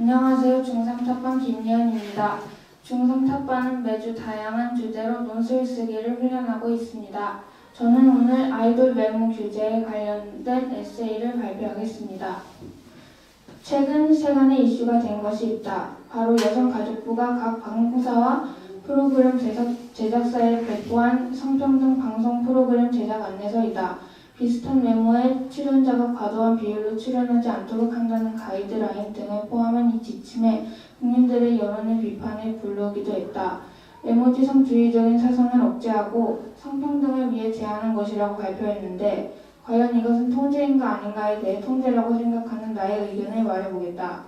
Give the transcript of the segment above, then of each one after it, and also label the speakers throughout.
Speaker 1: 안녕하세요. 중3탑반 김예은입니다. 중3탑반은 매주 다양한 주제로 논술 쓰기를 훈련하고 있습니다. 저는 오늘 아이돌 외모 규제에 관련된 에세이를 발표하겠습니다. 최근 세간에 이슈가 된 것이 있다. 바로 여성가족부가 각 방송사와 프로그램 제작, 제작사에 배포한 성평등 방송 프로그램 제작 안내서이다. 비슷한 외모의 출연자가 과도한 비율로 출연하지 않도록 한다는 가이드라인 등을 포함 지침에 국민들의 여론의 비판에 불러오기도 했다. 외모지상주의적인 사상을 억제하고 성평등을 위해 제안한 것이라고 발표했는데 과연 이것은 통제인가 아닌가에 대해 통제라고 생각하는 나의 의견을 말해보겠다.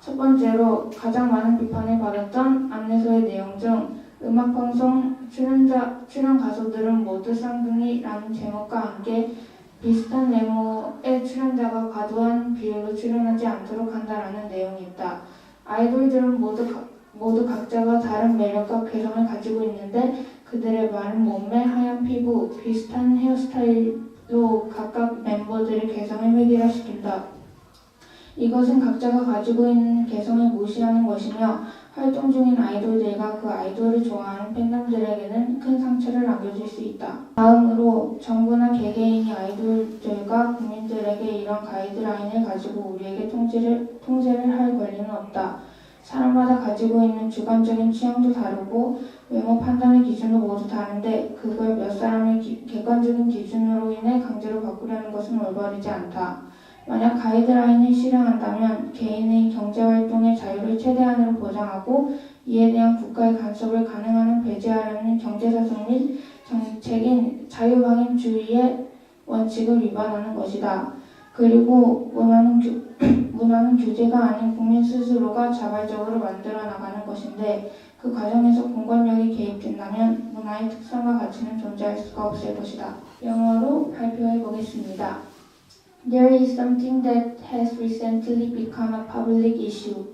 Speaker 1: 첫 번째로 가장 많은 비판을 받았던 안내서의 내용 중 음악방송 출연자, 출연 가수들은 모두 쌍둥이라는 제목과 함께 비슷한 외모의 출연자가 과도한 비율로 출연하지 않도록 한다라는 내용이 있다. 아이돌들은 모두, 가- 모두 각자가 다른 매력과 개성을 가지고 있는데 그들의 마른 몸매, 하얀 피부, 비슷한 헤어스타일로 각각 멤버들의 개성을 획일화시킨다. 이것은 각자가 가지고 있는 개성을 무시하는 것이며 활동 중인 아이돌들과 그 아이돌을 좋아하는 팬덤들에게는 큰 상처를 남겨줄 수 있다. 다음으로 정부나 개개인이 아이돌들과 국민들에게 이런 가이드라인을 가지고 우리에게 통제를, 통제를 할 권리는 없다. 사람마다 가지고 있는 주관적인 취향도 다르고 외모 판단의 기준도 모두 다른데 그걸 몇 사람의 기- 객관적인 기준으로 인해 강제로 바꾸려는 것은 올바르지 않다. 만약 가이드라인을 실행한다면 개인의 경제활동의 자유를 최대한으로 보장하고 이에 대한 국가의 간섭을 가능한 배제하려는 경제사상 및 정책인 자유방임주의의 원칙을 위반하는 것이다. 그리고 문화는, 규, 문화는 규제가 아닌 국민 스스로가 자발적으로 만들어 나가는 것인데 그 과정에서 공권력이 개입된다면 문화의 특성과 가치는 존재할 수가 없을 것이다. 영어로 발표해 보겠습니다. There is something that has recently become a public issue.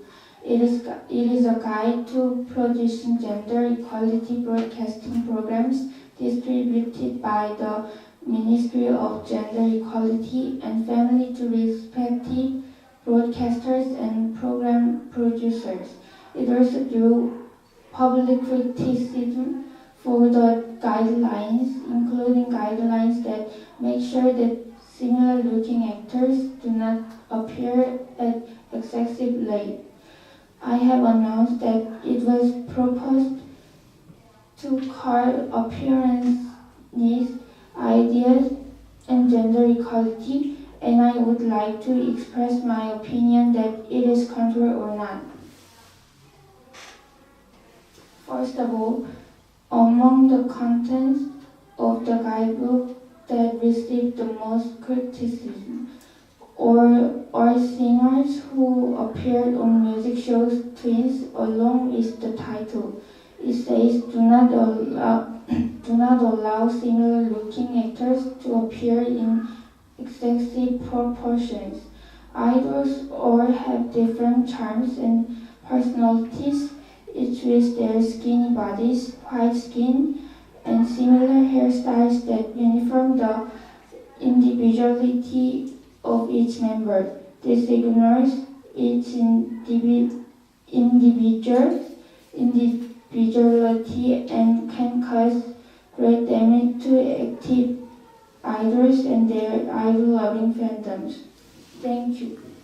Speaker 1: It is, it is a guide to producing gender equality broadcasting programs distributed by the Ministry of Gender Equality and Family to respective broadcasters and program producers. It also drew public criticism for the guidelines, including guidelines that make sure that similar looking actors do not appear at excessive late. I have announced that it was proposed to appearance needs, ideas, and gender equality, and I would like to express my opinion that it is contrary or not. First of all, among the contents of the guidebook that received the most criticism or are singers who appeared on music shows Twins along with the title. It says do not allow do not allow similar looking actors to appear in excessive proportions. Idols all have different charms and personalities, each with their skinny bodies, white skin, and similar hairstyles that uniform the individuality of each member. This ignores each indivi- individual individuality and can cause great damage to active idols and their idol-loving fandoms. Thank you.